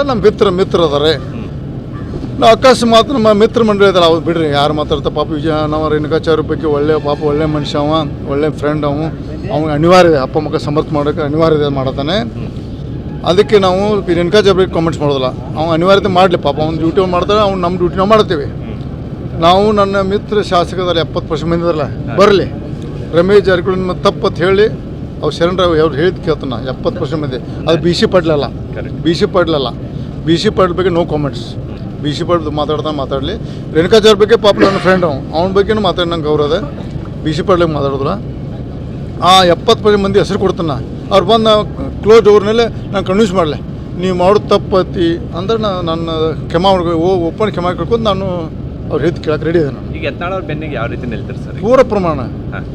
ಅಂದ್ರೆ ನಮ್ಮ ಮಿತ್ರ ಮಿತ್ರ ಅದಾರೆ ನಾವು ಅಕಸ್ಮಾತ್ ನಮ್ಮ ಮಿತ್ರ ಮಂಡಳಿ ಅದಾರ ಅವ್ರು ಬಿಡ್ರಿ ಯಾರು ಮಾತಾಡ್ತಾ ಪಾಪ ವಿಜಯ ನಾವು ರೇಣುಕಾಚಾರ್ಯ ಬಗ್ಗೆ ಒಳ್ಳೆ ಪಾಪ ಒಳ್ಳೆ ಮನುಷ್ಯ ಅವ ಒಳ್ಳೆ ಫ್ರೆಂಡ್ ಅವ. ಅವ್ನಿಗೆ ಅನಿವಾರ್ಯ ಇದೆ ಅಪ್ಪ ಮಕ್ಕ ಸಮರ್ಥ ಮಾಡೋಕ್ಕೆ ಅನಿವಾರ್ಯ ಇದೆ ಮಾಡತಾನೆ. ಅದಕ್ಕೆ ನಾವು ರೇಣುಕಾಚಾರ್ಯ ಬಗ್ಗೆ ಕಾಮೆಂಟ್ಸ್ ಮಾಡೋದಿಲ್ಲ. ಅವ್ನು ಅನಿವಾರ್ಯತೆ ಮಾಡಲಿ ಪಾಪ ಅವ್ನು ಡ್ಯೂಟಿ ಮಾಡ್ತಾರೆ ಅವ್ನು ನಮ್ಮ ಡ್ಯೂಟಿ ನಾವು ಮಾಡ್ತೀವಿ. ನಾವು ನನ್ನ ಮಿತ್ರ ಶಾಸಕದಲ್ಲಿ ಎಪ್ಪತ್ತು ಪರ್ಸೆಂಟ್ ಮಂದಿ ಇದಾರಲ್ಲ ಬರಲಿ. ರಮೇಶ್ ಜಾರಕಿಹೊಳಿ ನಿಮ್ಮ ತಪ್ಪತ್ತು ಹೇಳಿ ಅವ್ರು ಶರಣರಾವ್ ಅವ್ರು ಹೇಳಿದ್ ಕೇಳ್ತಾನ ಎಪ್ಪತ್ತು ಪರ್ಸೆಂಟ್ ಮಂದಿ. ಅದು ಬಿ ಸಿ ಪಡ್ಲಲ್ಲ ಬಿ ಸಿ ಪಾಟೀಲ್ ಅಲ್ಲ. ಬಿ ಸಿ ಪಾಟೀಲ್ ಬಗ್ಗೆ no comments B C Patil ಮಾತಾಡ್ತಾ ಮಾತಾಡಲಿ. ರೇಣುಕಾಚಾರ್ಯ ಬಗ್ಗೆ ಪಾಪ ನನ್ನ ಫ್ರೆಂಡ್ ಅವ್ನು ಅವ್ನ ಬಗ್ಗೆನೂ ಮಾತಾಡಿ ನಂಗೆ ಗೌರವ ಬಿ ಸಿ ಪಾಟೀಲ್ ಮಾತಾಡಿದ್ರ ಆ ಎಪ್ಪತ್ತು ಪರ್ಸೆಂಟ್ ಮಂದಿ ಹೆಸರು ಕೊಡ್ತಾನೆ. ಅವ್ರು ಬಂದು ಕ್ಲೋಸ್ ಡೋರ್ನಲ್ಲೇ ನಾನು ಕನ್ವಿನ್ಸ್ ಮಾಡಲೆ. ನೀವು ಮಾಡೋದು ತಪ್ಪತ್ತಿ ಅಂದ್ರೆ ನಾನು ನನ್ನ ಕ್ಷಮಾ ಓ ಓಪನ್ ಕ್ಷಮಾ ಕೇಳ್ಕೊಂಡು ನಾನು ಅವ್ರು ಹಿತ್ ಕೇಳಕ್ಕೆ ರೆಡಿ ಇದೆ ನಾನು ಈಗ ಯತ್ನಾಳ್ ಅವ್ರ ಬೆನ್ನಿಗೆ ಯಾವ ರೀತಿ ನಿಲ್ತಾರೆ ಸರ್ ಪೂರ ಪ್ರಮಾಣ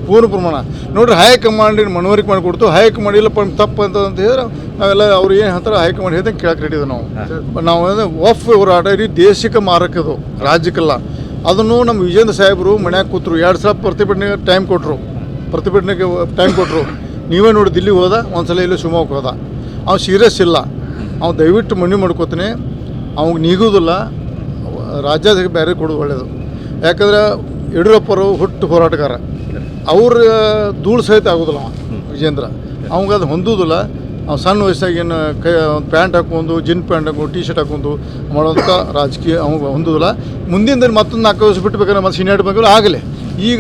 ಪೂರ್ಣ ಪ್ರಮಾಣ. ನೋಡ್ರಿ ಹೈಕಮಾಂಡ್ ಮನವರಿಕೆ ಮಾಡಿಕೊಡ್ತು ಹೈಕಮಾಂಡ್ ಇಲ್ಲಪ್ಪ ನಿಮ್ಗೆ ತಪ್ಪು ಅಂತ ಅಂತ ಹೇಳಿದ್ರೆ ನಾವೆಲ್ಲ ಅವ್ರು ಏನು ಹೇಳ್ತಾರೆ ಹೈಕಮಾಂಡ್ ಹೇಳ್ದಂಗೆ ಕೇಳಕ್ಕೆ ರೆಡಿ ಇದೆ ನಾವು ನಾವು ವಫ್ ಹೋರಾಟ ಇಡೀ ದೇಶಕ್ಕೆ ಮಾರಕ ಇದು ರಾಜ್ಯಕ್ಕಲ್ಲ. ಅದನ್ನು ನಮ್ಮ ವಿಜೇಂದ್ರ ಸಾಹೇಬರು ಮನ್ಯಾಗ ಕೂತರು. ಎರಡು ಸಲ ಪ್ರತಿಭಟನೆಗೆ ಟೈಮ್ ಕೊಟ್ಟರು ಪ್ರತಿಭಟನೆಗೆ ಟೈಮ್ ಕೊಟ್ಟರು ನೀವೇ ನೋಡಿ ದಿಲ್ಲಿಗೆ ಹೋದ ಒಂದ್ಸಲ ಇಲ್ಲಿ ಶಿವಮೊಗ್ಗ ಹೋದ. ಅವ್ನು ಸೀರಿಯಸ್ ಇಲ್ಲ. ಅವ್ನು ದಯವಿಟ್ಟು ಮನವಿ ಮಾಡ್ಕೋತಾನೆ. ಅವ್ನಿಗೆ ನೀಗೋದಿಲ್ಲ. ರಾಜ್ಯದಾಗ ಬೇರೆ ಕೊಡೋದು ಒಳ್ಳೆಯದು ಯಾಕಂದ್ರೆ ಯಡಿಯೂರಪ್ಪರು ಹುಟ್ಟು ಹೋರಾಟಗಾರ. ಅವ್ರ ಧೂಳು ಸಹಿತ ಆಗೋದಿಲ್ಲ ಅವ, ವಿಜೇಂದ್ರ. ಅವಂಗೆ ಅದು ಹೊಂದೋದಿಲ್ಲ. ಅವ್ನು ಸಣ್ಣ ವಯಸ್ಸಾಗಿ ಏನು ಕೈ ಪ್ಯಾಂಟ್ ಹಾಕೊಂಡು ಜಿನ್ ಪ್ಯಾಂಟ್ ಹಾಕೊಂಡು ಟಿ ಶರ್ಟ್ ಹಾಕೊಂಡು ಮಾಡೋಂಥ ರಾಜಕೀಯ ಅವಾಗ ಹೊಂದೋದಿಲ್ಲ. ಮುಂದಿನ ದಿನ ಮತ್ತೊಂದು ನಾಲ್ಕು ವರ್ಷ ಬಿಟ್ಟು ಬೇಕಾದ್ರೆ ಮತ್ತೆ ಸೀನಿಯರ್ ಆಗಲಿ. ಈಗ